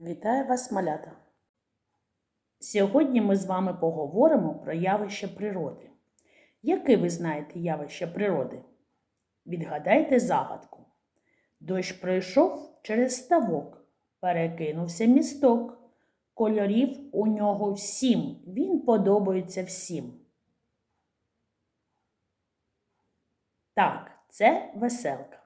Вітаю вас, малята! Сьогодні ми з вами поговоримо про явище природи. Яке ви знаєте явище природи? Відгадайте загадку. Дощ пройшов через ставок, перекинувся місток. Кольорів у нього сім, він подобається всім. Так, це веселка.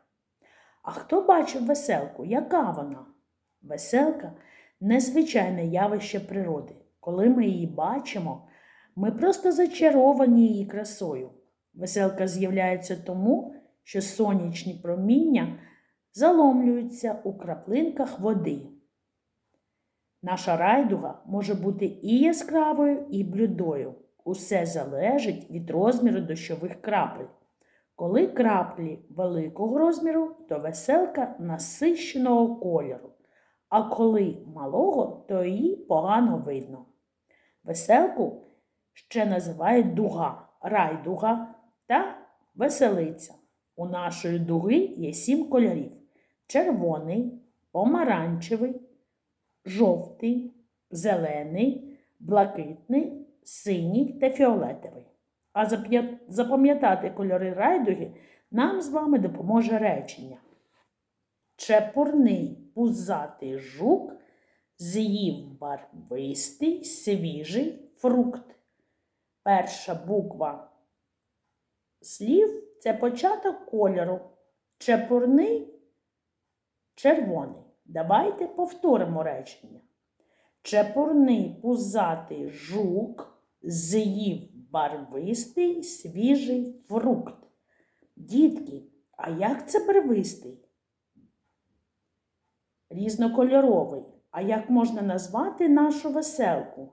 А хто бачив веселку? Яка вона? Веселка незвичайне явище природи. Коли ми її бачимо, ми просто зачаровані її красою. Веселка з'являється тому, що сонячні проміння заломлюються у краплинках води. Наша райдуга може бути і яскравою, і блюдою. Усе залежить від розміру дощових крапель. Коли краплі великого розміру, то веселка насищеного кольору, а коли малого, то її погано видно. Веселку ще називають дуга, райдуга та веселиця. У нашої дуги є сім кольорів: червоний, помаранчевий, жовтий, зелений, блакитний, синій та фіолетовий. А запам'ятати кольори райдуги нам з вами допоможе речення. Чепурний пузатий жук з'їв барвистий свіжий фрукт. Перша буква слів це початок кольору. Чепурний червоний. Давайте повторимо речення. Чепурний пузатий жук з'їв барвистий свіжий фрукт. Дітки, а як це барвистий? Різнокольоровий. А як можна назвати нашу веселку?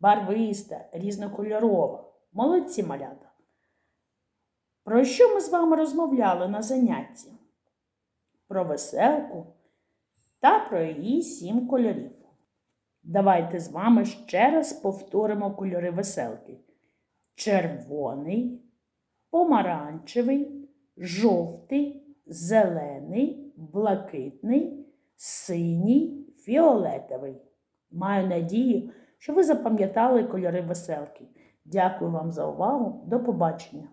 Барвиста, різнокольорова. Молодці малята. Про що ми з вами розмовляли на занятті? Про веселку та про її сім кольорів. Давайте з вами ще раз повторимо кольори веселки: червоний, помаранчевий, жовтий, зелений, блакитний, синій, фіолетовий. Маю надію, що ви запам'ятали кольори веселки. Дякую вам за увагу. До побачення!